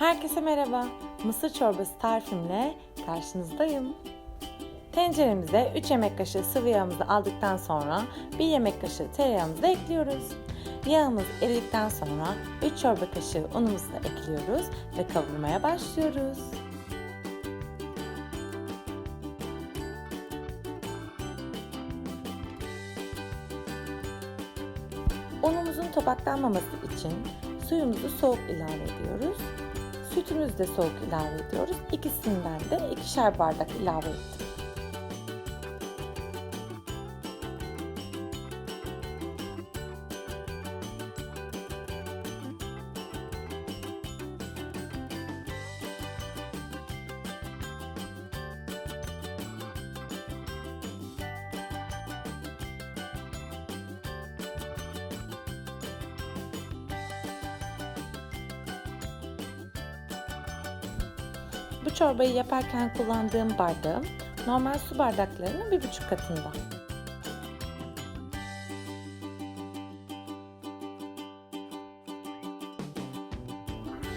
Herkese merhaba. Mısır çorbası tarifimle karşınızdayım. Tenceremize 3 yemek kaşığı sıvı yağımızı aldıktan sonra 1 yemek kaşığı tereyağımızı ekliyoruz. Yağımız eridikten sonra 3 çorba kaşığı unumuzu da ekliyoruz ve kavurmaya başlıyoruz. Unumuzun topaklanmaması için suyumuzu soğuk ilave ediyoruz. Sütümüzü de soğuk ilave ediyoruz. İkisinden de ikişer bardak ilave ettim. Bu çorbayı yaparken kullandığım bardağım normal su bardaklarının bir buçuk katında.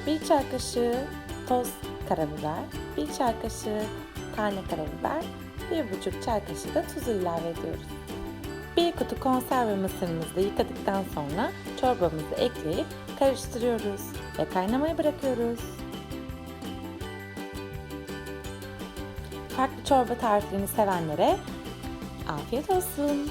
Bir çay kaşığı toz karabiber, bir çay kaşığı tane karabiber, bir buçuk çay kaşığı da tuz ilave ediyoruz. Bir kutu konserve mısırımızı yıkadıktan sonra çorbamızı ekleyip karıştırıyoruz ve kaynamaya bırakıyoruz. Farklı çorba tariflerini sevenlere afiyet olsun.